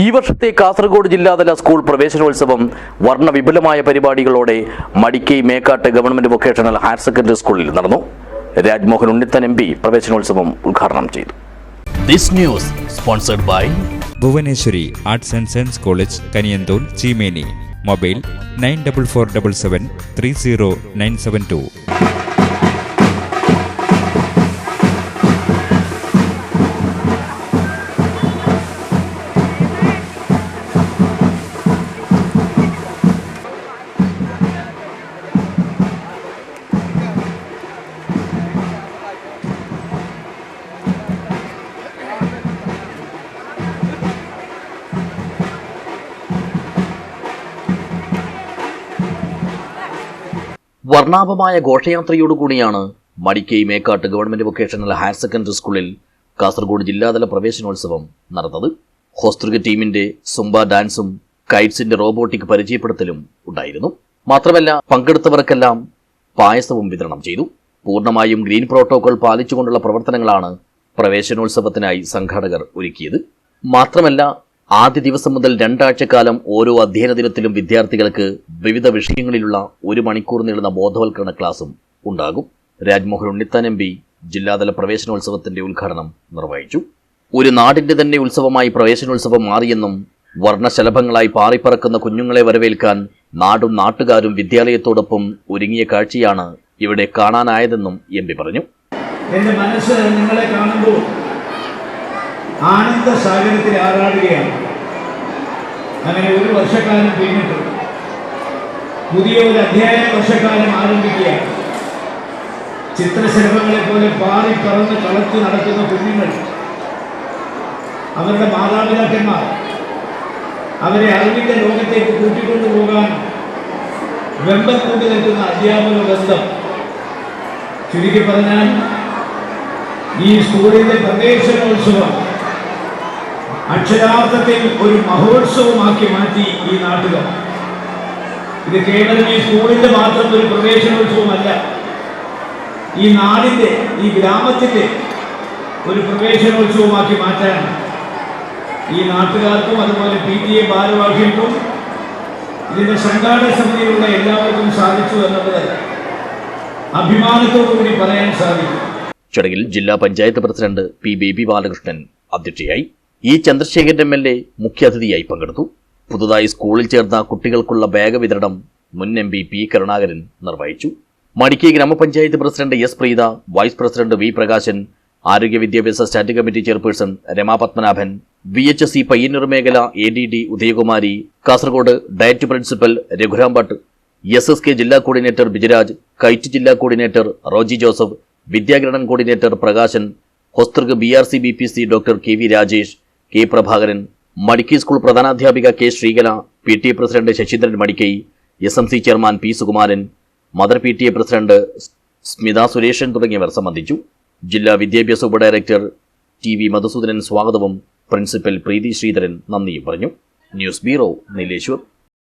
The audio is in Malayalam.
ഈ വർഷത്തെ കാസർഗോഡ് ജില്ലാതല സ്കൂൾ പ്രവേശനോത്സവം വർണവിപുലമായ പരിപാടികളോടെ Madikai Mekkat government vocational higher secondary സ്കൂളിൽ നടന്നു. രാജ്മോഹൻ ഉണ്ണിത്തൻ എം പി പ്രവേശനോത്സവം ഉദ്ഘാടനം ചെയ്തു. This news sponsored by Bhuvaneswari arts and science college Kaniyanthol Cheemeni. Mobile nine double four double seven three zero nine seven two. വർണാഭമായ ഘോഷയാത്രയോടുകൂടിയാണ് Madikai Mekkat government vocational higher secondary സ്കൂളിൽ കാസർഗോഡ് ജില്ലാതല പ്രവേശനോത്സവം നടന്നത്. ഹോസ്തൃക ടീമിന്റെ സുംബ ഡാൻസും കൈറ്റ്സിന്റെ റോബോട്ടിക് പരിചയപ്പെടുത്തലും ഉണ്ടായിരുന്നു. മാത്രമല്ല പങ്കെടുത്തവർക്കെല്ലാം പായസവും വിതരണം ചെയ്തു. പൂർണമായും ഗ്രീൻ പ്രോട്ടോകോൾ പാലിച്ചുകൊണ്ടുള്ള പ്രവർത്തനങ്ങളാണ് പ്രവേശനോത്സവത്തിനായി സംഘാടകർ ഒരുക്കിയത്. മാത്രമല്ല ആദ്യ ദിവസം മുതൽ രണ്ടാഴ്ചക്കാലം ഓരോ അധ്യയന ദിനത്തിലും വിദ്യാർത്ഥികൾക്ക് വിവിധ വിഷയങ്ങളിലുള്ള ഒരു മണിക്കൂർ നീളുന്ന ബോധവൽക്കരണ ക്ലാസും ഉണ്ടാകും. രാജ്മോഹൻ ഉണ്ണിത്താൻ എം പി ജില്ലാതല പ്രവേശനോത്സവത്തിന്റെ ഉദ്ഘാടനം നിർവഹിച്ചു. ഒരു നാടിന്റെ തന്നെ ഉത്സവമായി പ്രവേശനോത്സവം മാറിയെന്നും വർണശലഭങ്ങളായി പാറിപ്പറക്കുന്ന കുഞ്ഞുങ്ങളെ വരവേൽക്കാൻ നാടും നാട്ടുകാരും വിദ്യാലയത്തോടൊപ്പം ഒരുങ്ങിയ കാഴ്ചയാണ് ഇവിടെ കാണാനായതെന്നും എം പി പറഞ്ഞു. എന്റെ മനസ്സ് നിങ്ങളെ കാണുമ്പോൾ ആനന്ദ സാഗരത്തിൽ ആറാടുകയാണ്. അങ്ങനെ ഒരു വർഷക്കാലം പിന്നിട്ടു. പുതിയ ഒരു അധ്യയന വർഷക്കാലം ആരംഭിക്കുകയാണ്. ചിത്രശലഭങ്ങളെ പോലെ പാറി പറന്ന് കളച്ചു നടക്കുന്ന കുഞ്ഞുങ്ങൾ അവരുടെ മാതാപിതാക്കന്മാർ അവരെ അറിവിന്റെ ലോകത്തേക്ക് കൂട്ടിക്കൊണ്ടു പോകാൻ വെമ്പം കൂട്ടി നിൽക്കുന്ന അധ്യാപക ബന്ധം. ചുരുക്കി പറഞ്ഞാൽ ഈ സ്കൂളിന്റെ പ്രവേശനോത്സവം അക്ഷരാർത്ഥത്തിൽ ഒരു മഹോത്സവമാക്കി മാറ്റി ഈ നാട്ടുകാർ. ഇത് കേവലം ഈ സ്കൂളിന്റെ മാത്രം ഒരു പ്രവേശനോത്സവമല്ല. ഈ നാടിന്റെ ഈ ഗ്രാമത്തിന്റെ ഒരു പ്രവേശനോത്സവമാക്കി മാറ്റാൻ ഈ നാട്ടുകാർക്കും അതുപോലെ പി ടി എ ഭാരവാഹികൾക്കും ഇതിന്റെ സംഘാടക സമിതിയിലുള്ള എല്ലാവർക്കും സാധിച്ചു എന്നുള്ളത് അഭിമാനത്തോടുകൂടി പറയാൻ സാധിക്കും. ചടങ്ങിൽ ജില്ലാ പഞ്ചായത്ത് പ്രസിഡന്റ് പി ബേബി ബാലകൃഷ്ണൻ അധ്യക്ഷയായി E Chandrasekharan M L A മുഖ്യാതിഥിയായി പങ്കെടുത്തു. പുതുതായി സ്കൂളിൽ ചേർന്ന കുട്ടികൾക്കുള്ള ബാഗ് വിതരണം മുൻ എം പി പി കരുണാകരൻ നിർവഹിച്ചു. മടിക്കൈ ഗ്രാമപഞ്ചായത്ത് president S Preetha vice president V Prakashan ആരോഗ്യ വിദ്യാഭ്യാസ standing committee chairperson Rama Padmanabhan V H S C Payyanur മേഖല A D D Udayakumari Kasaragod DIET principal Raghuram Bhat S S K ജില്ലാ കോർഡിനേറ്റർ ബിജരാജ് കൈറ്റ് ജില്ലാ coordinator Roji Joseph Vidyagrahan coordinator Prakashan Hosdurg B R C B P C doctor K V Rajesh K Prabhakaran Madikai school പ്രധാനാധ്യാപിക K Sreekala P T A president Sasheendran Madikai S M C chairman P Sukumaran mother P T A president Smitha Sureshan തുടങ്ങിയവർ സംബന്ധിച്ചു. ജില്ലാ വിദ്യാഭ്യാസ ഉപഡയറക്ടർ ടി വി മധുസൂദനൻ സ്വാഗതവും പ്രിൻസിപ്പൽ പ്രീതി ശ്രീധരൻ നന്ദിയും പറഞ്ഞു. News bureau Nileshwar.